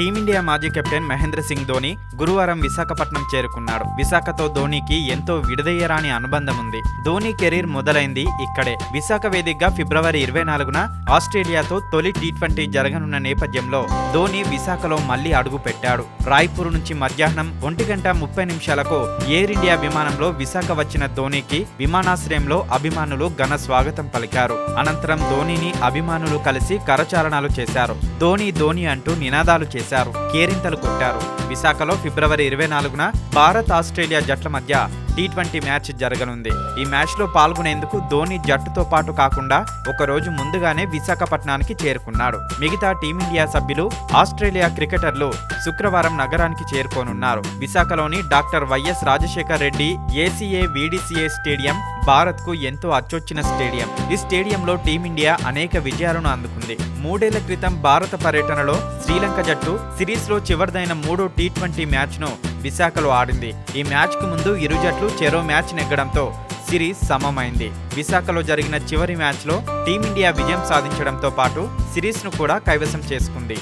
Team India మాజీ captain Mahindra Singh Dhoni గురువారం విశాఖపట్నం చేరుకున్నాడు. విశాఖతో ధోనికి ఎంతో విడదయ్యరాని అనుబంధం ఉంది ధోని కెరీర్ మొదలైంది ఇక్కడే. విశాఖ వేదికగా ఫిబ్రవరి ఇరవై నాలుగున ఆస్ట్రేలియాతో తొలి టీ ట్వంటీ జరగనున్న నేపథ్యంలో ధోని విశాఖలో మళ్ళీ అడుగు పెట్టాడు. రాయ్పూర్ నుంచి మధ్యాహ్నం ఒంటి గంట ముప్పై నిమిషాలకు ఎయిర్ ఇండియా విమానంలో విశాఖ వచ్చిన ధోనికి విమానాశ్రయంలో అభిమానులు ఘన స్వాగతం పలికారు. అనంతరం ధోనిని అభిమానులు కలిసి కరచారణాలు చేశారు. ధోని ధోని అంటూ నినాదాలు చేశారు. కేరింతలు కొట్టారు. విశాఖలో ఫిబ్రవరి ఇరవై నాలుగున భారత్ ఆస్ట్రేలియా జట్ల మధ్య టీ ట్వంటీ మ్యాచ్ జరగనుంది. ఈ మ్యాచ్లో పాల్గొనేందుకు ధోని జట్టుతో పాటు కాకుండా ఒక రోజు ముందుగానే విశాఖపట్నానికి చేరుకున్నాడు. మిగతా టీమిండియా సభ్యులు ఆస్ట్రేలియా క్రికెటర్లు శుక్రవారం నగరానికి చేరుకోనున్నారు. విశాఖలోని doctor YS Rajasekhar Reddy ACA VDCA stadium భారత్కు ఎంతో అచ్చొచ్చిన స్టేడియం. ఈ స్టేడియంలో టీమిండియా అనేక విజయాలను అందుకుంది. మూడేళ్ళ క్రితం భారత పర్యటనలో శ్రీలంక జట్టు సిరీస్లో చివరిదైన మూడో టీ ట్వంటీ మ్యాచ్ను విశాఖలో ఆడింది. ఈ మ్యాచ్కు ముందు ఇరు జట్లు చెరో మ్యాచ్ నెగ్గడంతో సిరీస్ సమమైంది. విశాఖలో జరిగిన చివరి మ్యాచ్లో టీమిండియా విజయం సాధించడంతో పాటు సిరీస్ను కూడా కైవసం చేసుకుంది.